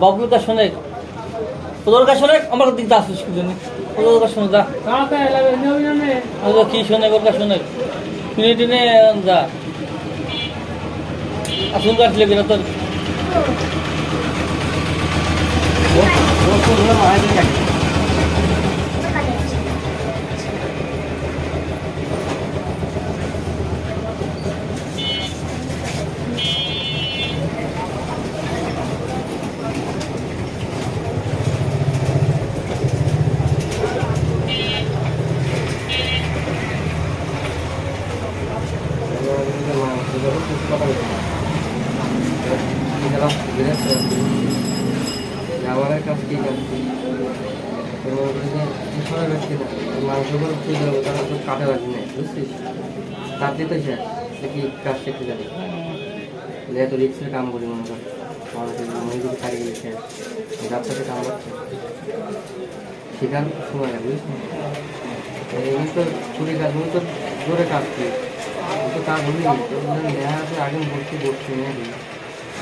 বাবুর কাছে শোনে তোদের কাছে শোনে আমার দিকে আসিস কি জন্য তোদের কাছে শোনে যা। কি শোনে ওর কাছে শোনে। কিনে টিনে যা। আসুন গাছ লেগে না তোর? যাওয়ার কাজ ঠিক আছে মাংসগুলো তুই যাব? তারা তো কাটে লাগবে না, বুঝছিস? তাতে তো শেষ কি কাজ শিখতে যাবে? এত রিক্সের কাম করি মনে কর। মানুষের মনে যদি কারি গেলে শেষ। ব্যবসাতে কাম করছে শেখার সময় লাগে এগুলো তো ছুরি কাজ তো জোরে কাজ করি। তো কাজ হলি। নেওয়া আছে আগে বসছি বসছি নিয়ে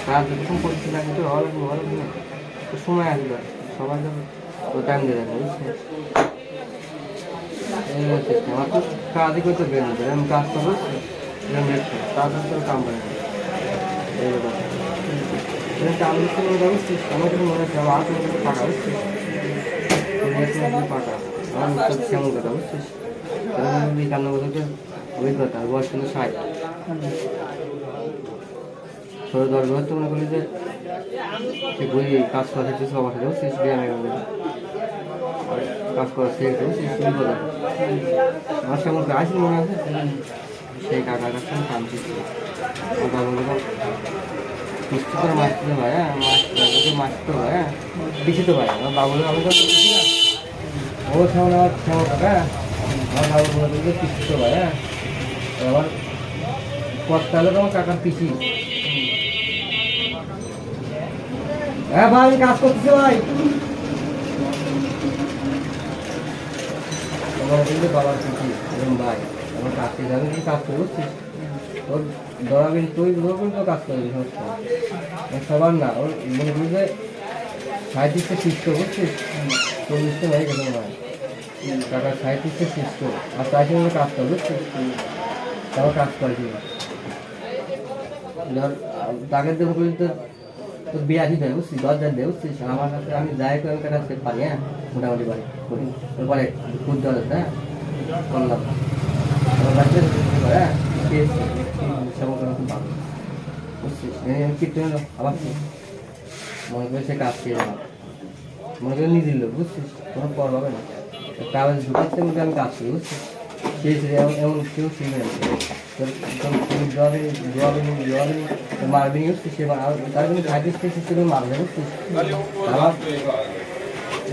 কাজ যতক্ষণ করছি লাগে তো হওয়া লাগবে হওয়া লাগবে তো সময় আসবে সবাই তো তো টাইম দেবে না বুঝছিস এই হচ্ছে কি, আমার তো কাজই করতে বেরোনো যায় আমি কাজ করব তাড়াতাড়ি তো কাম করে এই কথা এরকম কান্না বছরকে অভিজ্ঞতা বয়স দশ বছর তো মনে করলি যে সে বই কাজ করা শিখছে সবার সাথে বুঝছিস ব্যায়ামে গেলে কাজ করা শিখছে বুঝছিস শুরু করে আমার সেমন আসলে মনে আছে? সেই কাকার কাছে আমি কাম শিখছি ও বাবা মিষ্টি করে মাছ তুলে ভাই হ্যাঁ মাছ তো ভাই হ্যাঁ বেশি তো ভাই। আমার বাবুর আমি তো ও সেমন আমার সেমন কাকা, আমার বাবু বলে দিল পিসি তো ভাই হ্যাঁ। আবার কর্তা হলো তোমার কাকার পিসি। হ্যাঁ ভাই, কাজ করতেছি ভাই। আমার কিন্তু বাবার এরকম ভাই আমার কাজ থেকে যাবে কি কাজ করছিস? তোর দরাবিন তুই দরাবিন তো কাজ করবি সমস্যা সবার না, ওর মনে করি যে সাঁত্রিশটা শিষ্ট বুঝছিস চল্লিশটা হয়ে গেল ভাই? টাকা সাঁত্রিশটা শিষ্ট, আর তাই সঙ্গে কাজ কর, বুঝছিস? তাও কাজ ধর তাকে করি তো তোর বিয়াশি দেয় বুঝছিস? দশ হাজার দেয় আমার কাছে আমি যাই করে আমি কাছে পারি হ্যাঁ? মোটামুটি করি তারপরে খুদ দশ হ্যাঁ? করলাম। হ্যাঁ? করে? মনে করে সে কাজ মনে করে নিজের লোক, বুঝছিস? কোনো পর হবে না। ঢুকাচ্ছে আমি কাজ করি বুঝছিস? সে সে এমন কেউ শিখবে না তুমি জবাবে জবাবে জবাবে মারবি বুঝছিস সে মার- আর তার কিন্তু সাইটিস থেকে সে মারবে বুঝছিস আমার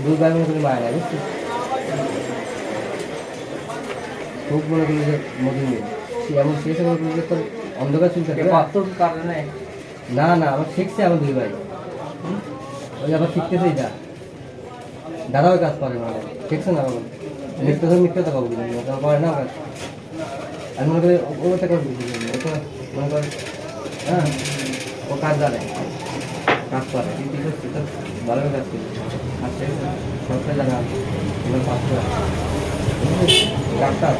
দুই ভাই মারা যায় বুঝছিস খুব মনে করি যে মেয়ে সে এমন শেষ মনে করি তোর অন্ধকার চুল কাটবে না না আমার শিখছে আমার দুই ভাই ওই আবার শিখতেছে যা দাদাও কাজ করে মানে শিখছে না আমার মিথ্যা তো মিথ্যা তো পাবো না ওটা করে না? আমি মনে করি ও- ওটা করব ও তো মনে করে হ্যাঁ ও কাজ জানে, কাজ করে, কিন্তু কি করছিস তো ভালো কাজ করিস আর সে সরকার জানা এবার কাজ করে ডাক্তার।